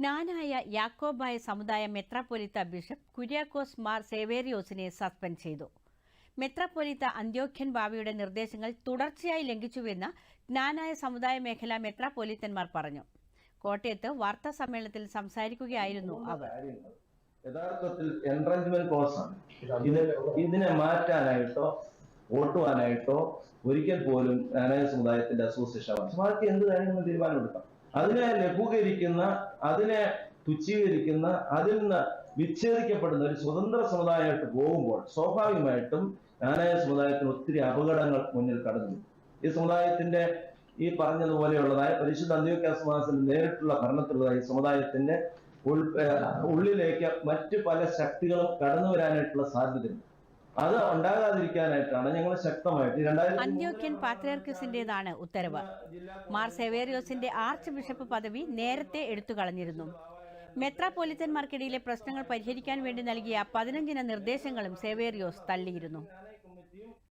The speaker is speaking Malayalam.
ജ്ഞാനായ യാക്കോബായ സമുദായ മെത്രാപ്പൊലിത്ത ബിഷപ്പ് കുര്യാക്കോസ് മാർ സേവേറിയോസിനെ സസ്പെൻഡ് ചെയ്തു. മെത്രാപ്പൊലിത്ത അന്ത്യോഖ്യൻ ബാബിയുടെ നിർദ്ദേശങ്ങൾ തുടർച്ചയായി ലംഘിച്ചുവെന്ന് ജ്ഞാനായ സമുദായ മേഖല മെത്രാപ്പൊലിത്തന്മാർ പറഞ്ഞു. കോട്ടയത്ത് വാർത്താ സമ്മേളനത്തിൽ സംസാരിക്കുകയായിരുന്നു അവർ. യഥാർത്ഥത്തിൽ എൻട്രൻസ്മെന്റ് കോഴ്സാണ് ഇത് ഇതിനെ മാറ്റാനായിട്ടോ ഓട്ടുവാനായിട്ടോ ഒരിക്കൽ പോലും ജ്ഞാനായ സമുദായത്തിന്റെ അസോസിയേഷൻ സമാജത്തിൽ എന്ത് കാര്യങ്ങളും തീരുമാനമെടുക്കാം? അതിനെ ലഘൂകരിക്കുന്ന അതിനെ തുച്ഛീകരിക്കുന്ന അതിൽ നിന്ന് വിച്ഛേദിക്കപ്പെടുന്ന ഒരു സ്വതന്ത്ര സമുദായമായിട്ട് പോകുമ്പോൾ സ്വാഭാവികമായിട്ടും ജ്ഞാനായ സമുദായത്തിന് ഒത്തിരി അപകടങ്ങൾ മുന്നിൽ കടന്നു. ഈ സമുദായത്തിന്റെ ഈ പറഞ്ഞതുപോലെയുള്ളതായ പരിശുദ്ധ അന്ത്യോക്യ സമാജത്തിന്റെ നേരിട്ടുള്ള ഭരണത്തിലുള്ളതായ സമുദായത്തിന്റെ ഉള്ളിലേക്ക് മറ്റു പല ശക്തികളും കടന്നു വരാനായിട്ടുള്ള സാധ്യതയുണ്ട്. അത് ഉണ്ടാകാതിരിക്കാനായിട്ടാണ് ഞങ്ങൾ ശക്തമായിട്ട് അന്യോക്യൻ പാത്രിയർക്കിസിന്റേതാണ് ഉത്തരവ്. മാർ സെവേറിയോസിന്റെ ആർച്ച് ബിഷപ്പ് പദവി നേരത്തെ എടുത്തു കളഞ്ഞിരുന്നു. മെത്രാപോലിത്തന്മാർക്കിടയിലെ പ്രശ്നങ്ങൾ പരിഹരിക്കാൻ വേണ്ടി നൽകിയ പതിനഞ്ചിന നിർദ്ദേശങ്ങളും സെവേറിയോസ് തള്ളിയിരുന്നു.